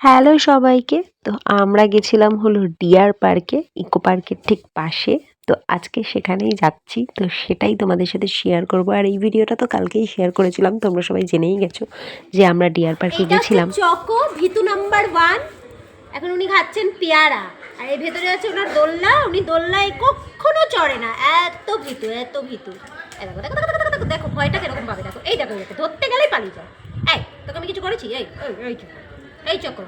Hello সবাইকে। তো আমরা গেছিলাম হলো ডিয়ার পার্কে ইকো পার্কের ঠিক পাশে। তো আজকে সেখানেই যাচ্ছি। তো সেটাই তোমাদের সাথে শেয়ার করব। আর এই ভিডিওটা তো কালকেই শেয়ার করেছিলাম তোমরা সবাই জেনেই গেছো যে আমরা ডিয়ার পার্কে গেছিলাম। চকো ভিতু নাম্বার ওয়ান এখন উনি খাচ্ছেন পেয়ারা। আর এর ভেতরে আছে ওনার দোলনা। উনি দোলনায় কখনো চড়ে না। এত ভিতু এত ভিতু। দেখো দেখো দেখো, দেখো, দেখো, দেখো ভয়টা কীরকম পাবে দেখো। এই দেখো এই দেখো ধরতে গেলেই পালিয়ে যায়। এই তোকে আমি কিছু করেছি? এই এই। এই চকো।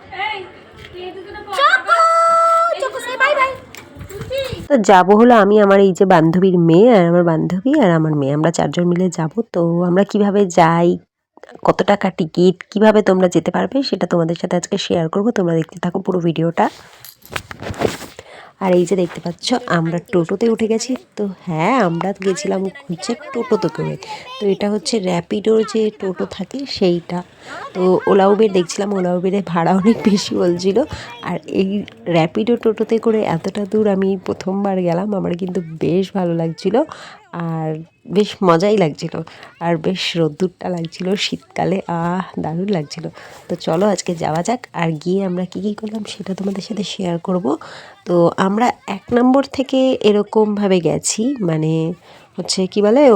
চকো চকো চকো সে বাই বাই তো যাব হলো আমি আমার এই যে বান্ধবীর মেয়ে আর আমার বান্ধবী আর আমার মেয়ে। আমরা চারজন মিলে যাব। তো আমরা কীভাবে যাই? কত টাকা টিকিট? কীভাবে তোমরা যেতে পারবে? সেটা তোমাদের সাথে আজকে শেয়ার করব। তোমরা দেখতে থাকো পুরো ভিডিওটা আর এই যে দেখতে পাচ্ছ, আমরা টোটোতে উঠে গেছি। তো হ্যাঁ আমরা গেছিলাম হচ্ছে টোটোতে করে তো এটা হচ্ছে র্যাপিডোর যে টোটো থাকে সেইটা। তো ওলা উবের দেখছিলাম, ওলা উবেরে ভাড়া অনেক বেশি বলছিল। আর এই র্যাপিডো টোটোতে করে এতটা দূর আমি প্রথমবার গেলাম, আমার কিন্তু বেশ ভালো লাগছিল। আর বেশ মজাই লাগছিল। আর বেশ রোদ্দুরটা লাগছিল শীতকালে। আহ, দারুণ লাগছিল। তো চলো আজকে যাওয়া যাক। আর গিয়ে আমরা কী কী করলাম সেটা তোমাদের সাথে শেয়ার করব। তো আমরা এক নম্বর থেকে এরকমভাবে গেছি। মানে হচ্ছে কি বলে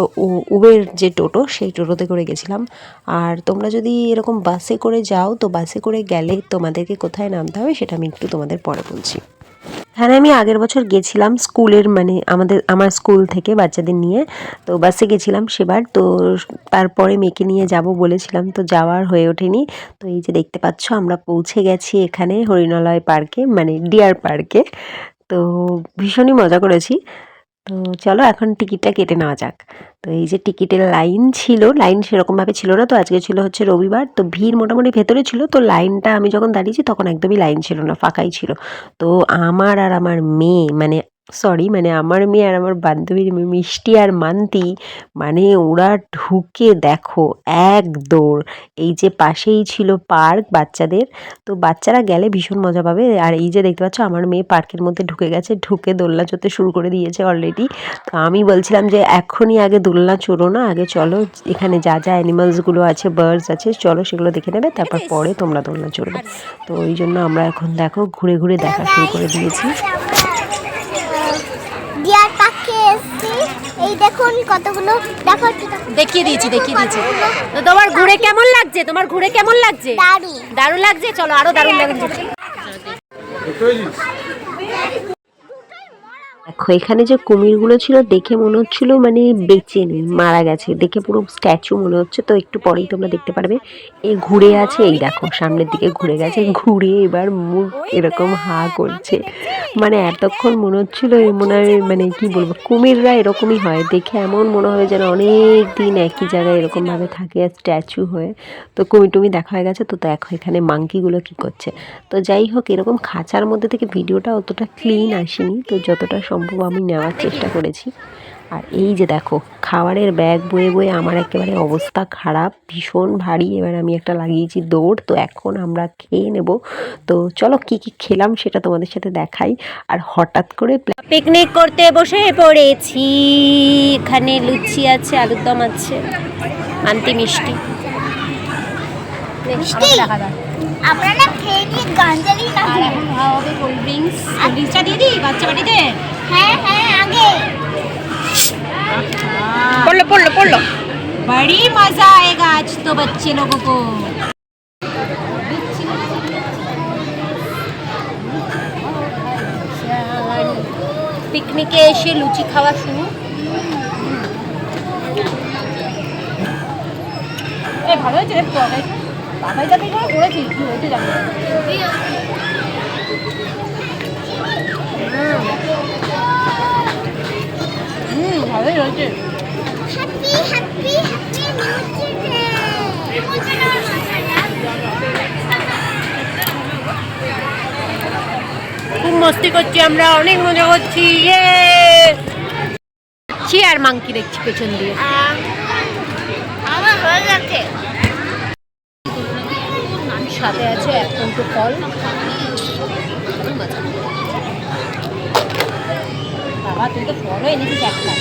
উবের যে টোটো, সেই টোটোতে করে গেছিলাম। আর তোমরা যদি এরকম বাসে করে যাও, তো বাসে করে গেলে তোমাদেরকে কোথায় নামতে হবে সেটা আমি একটু তোমাদের পরে বলছি। হ্যাঁ আমি আগের বছর গেছিলাম স্কুলের মানে আমাদের, আমার স্কুল থেকে বাচ্চাদের নিয়ে। তো বাসে গেছিলাম সেবার, তো তারপরে মেয়েকে নিয়ে যাব বলেছিলাম, তো যাওয়ার হয়ে ওঠেনি। তো এই যে দেখতে পাচ্ছ, আমরা পৌঁছে গেছি এখানে হরিণালয় পার্কে মানে ডিয়ার পার্কে। তো ভীষণই মজা করেছি। তো চলো এখন টিকিটটা কেটে নেওয়া যাক। তো এই যে টিকিটের লাইন ছিল, লাইন সেরকমভাবে ছিল না, তো আজকে ছিল হচ্ছে রবিবার, তো ভিড় মোটামুটি ভেতরে ছিল, তো লাইনটা আমি যখন দাঁড়িয়েছি তখন একদমই লাইন ছিল না, ফাঁকাই ছিল। তো আমার আর আমার মেয়ে মানে সরি মানে আমার মেয়ে আর আমার বান্ধবীর মেয়ে মিষ্টি আর মান্তি মানে ওরা ঢুকে দেখো এক দৌড়। এই যে পাশেই ছিল পার্ক বাচ্চাদের, তো বাচ্চারা গেলে ভীষণ মজা পাবে। আর এই যে দেখতে পাচ্ছ, আমার মেয়ে পার্কের মধ্যে ঢুকে গেছে, ঢুকে দোলনা চড়তে শুরু করে দিয়েছে অলরেডি তো আমি বলছিলাম যে, এখনই আগে দোলনা চড়ো না, আগে চলো, এখানে যা যা অ্যানিমালসগুলো আছে বার্ডস আছে, চলো সেগুলো দেখে নেবে, তারপর পরে তোমরা দোলনা চড়বে। তো ওই জন্য আমরা এখন দেখো, ঘুরে ঘুরে দেখা শুরু করে দিয়েছি ডিয়ার পার্কে এসেছি এই দেখুন কতগুলো দেখো দেখিয়ে দিয়েছি দেখিয়ে দিয়েছি। তো তোমার ঘুরে কেমন লাগছে? তোমার ঘুরে কেমন লাগছে? দারুণ। দারুণ লাগছে? চলো আরও দারুণ লাগছে। দেখো, এখানে যে কুমিরগুলো ছিল দেখে মনে হচ্ছিল মানে বেঁচে নেই, মারা গেছে। দেখে পুরো স্ট্যাচু মনে হচ্ছে, তো একটু পরেই তোমরা দেখতে পারবে। এ ঘুরে আছে, এই দেখো, সামনের দিকে ঘুরে গেছে, ঘুরে এবার মুখ এরকম হা করছে। মানে এতক্ষণ মনে হচ্ছিল মনে হয় মানে কি বলব, কুমিররা এরকমই হয়। দেখে এমন মনে হয় যেন অনেক দিন একই জায়গায় এরকমভাবে থাকে আর স্ট্যাচু হয়ে। তো কুমির টুমি দেখা হয়ে গেছে, তো দেখো এখানে মাংকিগুলো কি করছে। তো যাই হোক, এরকম খাঁচার মধ্যে থেকে ভিডিওটা অতটা ক্লিন আসেনি। তো যতটা সম্ভব আমি নেওয়ার চেষ্টা করেছি। আর এই যে দেখো খাবারের ব্যাগ বয়ে বয়ে আমার একেবারে অবস্থা খারাপ ভীষণ ভারী। এবার আমি একটা লাগিয়েছি দৌড় তো এখন আমরা খেয়ে নেব। তো চলো কি কি খেলাম সেটা তোমাদের সাথে দেখাই। আর হঠাৎ করে পিকনিক করতে বসে পড়েছি। এখানে লুচি আছে আলুর দম আছে মান্তি মিষ্টি। মিষ্টি? আমরা না খেয়ে গান চালিয়ে না হবে কোল্ড ড্রিঙ্কস কোল্ড ড্রিঙ্কসটা দিয়ে দিই বাচ্চা বাড়িতে? হ্যাঁ হ্যাঁ হ্যাঁ, হ্যাঁ, পড়ল পড়ল পড়ল। বড়ি মজা আয়েগা আজ তো বাচ্চে লোগো কো। পিকনিকে এসে লুচি খাওয়া শুরু। ভালো হয়েছে বাবাই করেছি হয়েছে যাবে হুম ভালোই হয়েছে। খুব মস্তি করছি আমরা অনেক মজা করছি ইয়ে! চেয়ার মাংকি দেখছি পেছন দিয়ে। আমার হয়ে গেছে। সাথে আছে এক ফল। বাবা তুই তো বড় এনেছিস একটা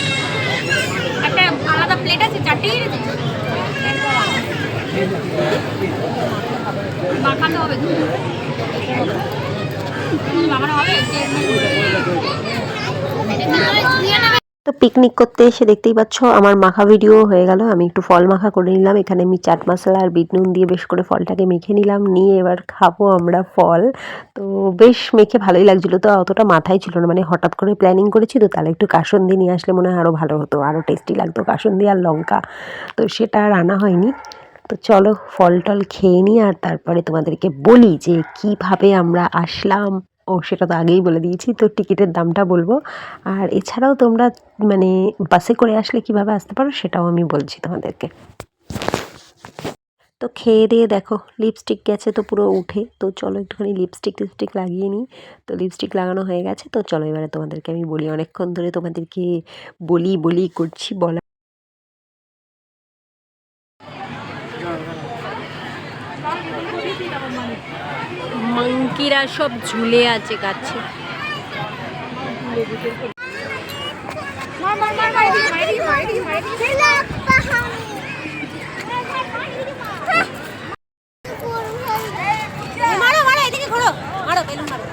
একটা আলাদা প্লেট আছে চারটে মাখানো হবে মাখানো হবে তো পিকনিক করতে এসে দেখতেই পাচ্ছ আমার মাখা ভিডিও হয়ে গেল। আমি একটু ফল মাখা করে নিলাম। এখানে আমি চাট মশলা আর বিট নুন দিয়ে বেশ করে ফলটাকে মেখে নিলাম। নিয়ে এবার খাব আমরা ফল। তো বেশ মেখে ভালোই লাগছিল। তো অতটা মাথায় ছিল না। মানে হঠাৎ করে প্ল্যানিং করেছি তো তাহলে একটু কাসন্দি নিয়ে আসলে মনে হয় আরও ভালো হতো। আরও টেস্টি লাগতো কাসন্দি আর লঙ্কা। তো সেটা আর আনা হয়নি। তো চলো ফল টল খেয়ে নিই আর তারপরে তোমাদেরকে বলি যে কীভাবে আমরা আসলাম। ও, সেটা তো আগেই বলে দিয়েছি, তো টিকিটের দামটা বলব। আর এছাড়াও তোমরা মানে বাসে করে আসলে কীভাবে আসতে পারো সেটাও আমি বলছি তোমাদেরকে। তো খেয়ে দিয়ে দেখো লিপস্টিক গেছে তো পুরো উঠে। তো চলো একটুখানি লিপস্টিক টিপস্টিক লাগিয়ে নিই। তো লিপস্টিক লাগানো হয়ে গেছে, তো চলো এবারে তোমাদেরকে আমি বলি। অনেকক্ষণ ধরে তোমাদেরকে বলি বলি করছি, বলা মাংকিরা সব ঝুলে আছে গাছে মারো এদিকে ঘোরো মারো বেলুন মারো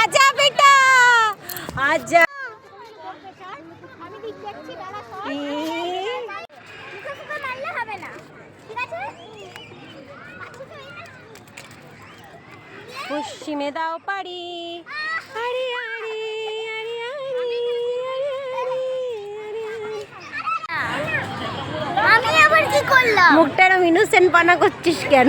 আজা বেটা আজা আমি দিক যাচ্ছি দাঁড়া সর। মুখে ফুখে মারলে হবে না ঠিক আছে আচ্ছা তো এই না। পশ্চিমে দাও পারি আরে আরে আরে আরে আরে আমি আবার কি করলাম মুখটা এরম ইনোসেন্ট পানা করছিস কেন?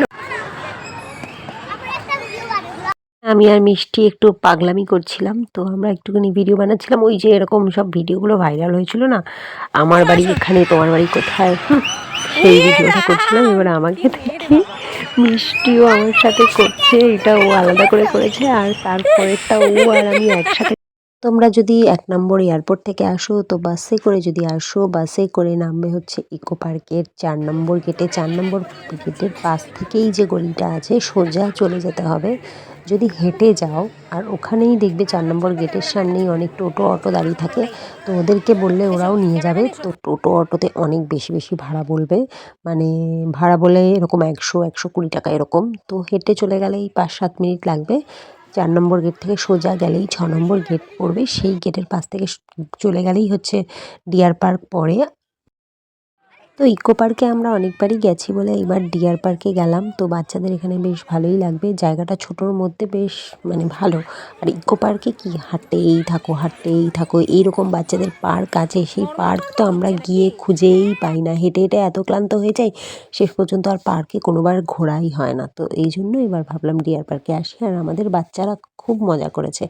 আবার একটা ভিডিও বানাবো আমি আর মিষ্টি একটু পাগলামি করছিলাম তো আমরা একটুখানি ভিডিও বানাচ্ছিলাম। ওই যে এরকম সব ভিডিওগুলো ভাইরাল হয়েছিল না আমার বাড়ি এখানে তোমার বাড়ি কোথায়? হুম, সেই ভিডিওটা করছিলাম এবার আমাকে দেখি মিষ্টিও আমার সাথে করছে এটা ও আলাদা করে করেছে আর তারপরেরটা ও আর আমি একসাথে তোমরা যদি এক নম্বর এয়ারপোর্ট থেকে আসো, তো বাসে করে যদি আসো, বাসে করে নামবে হচ্ছে ইকো পার্কের চার নম্বর গেটে চার নম্বর গেটের পাশ থেকেই যে গলিটা আছে, সোজা চলে যেতে হবে। যদি হেঁটে যাও, আর ওখানেই দেখবে চার নম্বর গেটের সামনেই অনেক টোটো, অটো দাঁড়িয়ে থাকে। তো ওদেরকে বললে ওরাও নিয়ে যাবে। তো টোটো, অটোতে অনেক বেশি বেশি ভাড়া বলবে। মানে ভাড়া বলে এরকম একশো একশো কুড়ি টাকা এরকম। তো হেঁটে চলে গেলেই পাঁচ, সাত মিনিট লাগবে। চার নম্বর গেট থেকে সোজা গেলেই ছ নম্বর গেট পড়বে। সেই গেটের পাশ থেকে চলে গেলেই হচ্ছে ডিয়ার পার্ক পড়ে তো ইকো পার্কে আমরা অনেকবারই গেছি বলে এবার ডিয়ার পার্কে গেলাম। তো বাচ্চাদের এখানে বেশ ভালোই লাগবে। জায়গাটা ছোটোর মধ্যে বেশ মানে ভালো। আর ইকো পার্কে কি? হাঁটতেই থাকো হাঁটতেই থাকো। এইরকম বাচ্চাদের পার্ক আছে। সেই পার্ক তো আমরা গিয়ে খুঁজেই পাই না। হেঁটে হেঁটে এত ক্লান্ত হয়ে যাই, শেষ পর্যন্ত আর পার্কে কোনোবার ঘোরাই হয় না। তো এই জন্য এবার ভাবলাম ডিয়ার পার্কে আসি। আর আমাদের বাচ্চারা খুব মজা করেছে।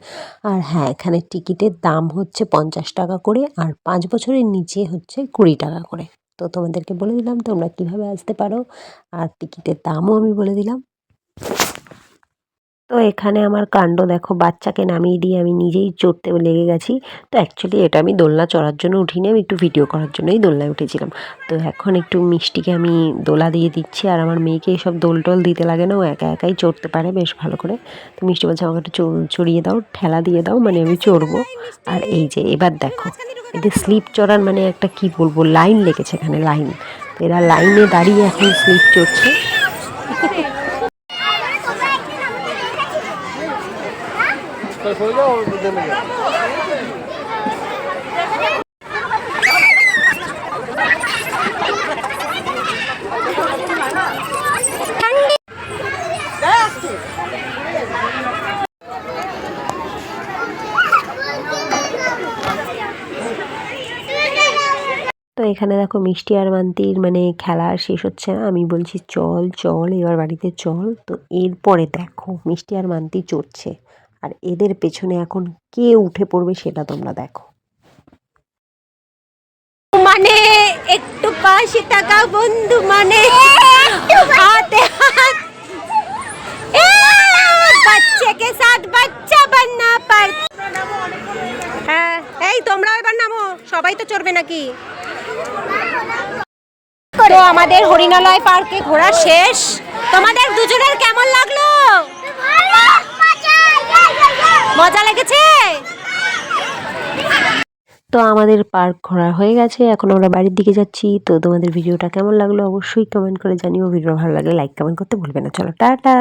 আর হ্যাঁ এখানে টিকিটের দাম হচ্ছে পঞ্চাশ টাকা করে। আর পাঁচ বছরের নিচে হচ্ছে কুড়ি টাকা করে। তো তোমাদেরকে বলে দিলাম তোমরা কীভাবে আসতে পারো। আর টিকিটের দামও আমি বলে দিলাম। তো এখানে আমার কাণ্ড দেখো, বাচ্চাকে নামিয়ে দিয়ে আমি নিজেই চড়তে লেগে গেছি। তো অ্যাকচুয়ালি এটা আমি দোলনা চড়ার জন্য উঠিনি, আমি একটু ভিডিও করার জন্যই দোলনায় উঠেছিলাম। তো এখন একটু মিষ্টিকে আমি দোলা দিয়ে দিচ্ছি আর আমার মেয়েকে এসব দোল টোল দিতে লাগে না, ও একা একাই চড়তে পারে বেশ ভালো করে। তো মিষ্টি বলছে, আমাকে একটু চড়- চড়িয়ে দাও, ঠেলা দিয়ে দাও মানে আমি চড়বো। আর এই যে, এবার দেখো এদের স্লিপ চড়ার মানে একটা কি বলব, লাইন লেগেছে এখানে, লাইন। তো এরা লাইনে দাঁড়িয়ে এখন স্লিপ চড়ছে তোমরা একদিন আমাকে দেখেছিলে তো এখানে দেখো মিষ্টি আর মান্তির মানে খেলা শেষ হচ্ছে না। আমি বলছি চল চল, এবার বাড়িতে চল। তো এরপরে দেখো মিষ্টি আর মান্তি চড়ছে। আর এদের পেছনে এখন কে উঠে পড়বে সেটা তোমরা দেখো। মানে একটু পাশে থাকা বন্ধু মানে হাতে বাচ্চা বাননা পার হ্যাঁ এই তোমরা এবার নামো, সবাই তো চড়বে নাকি? তো আমাদের হরিণালয় পার্কে ঘোরা শেষ। তোমাদের দুজনের কেমন লাগল? মজা লেগেছে? তো আমাদের পার্ক ঘোরা হয়ে গেছে, এখন আমরা বাড়ির দিকে যাচ্ছি। তো তোমাদের ভিডিওটা কেমন লাগল অবশ্যই কমেন্ট করে জানিও। ভিডিও ভালো লাগলে লাইক কমেন্ট করতে ভুলবে না। চলো, টাটা!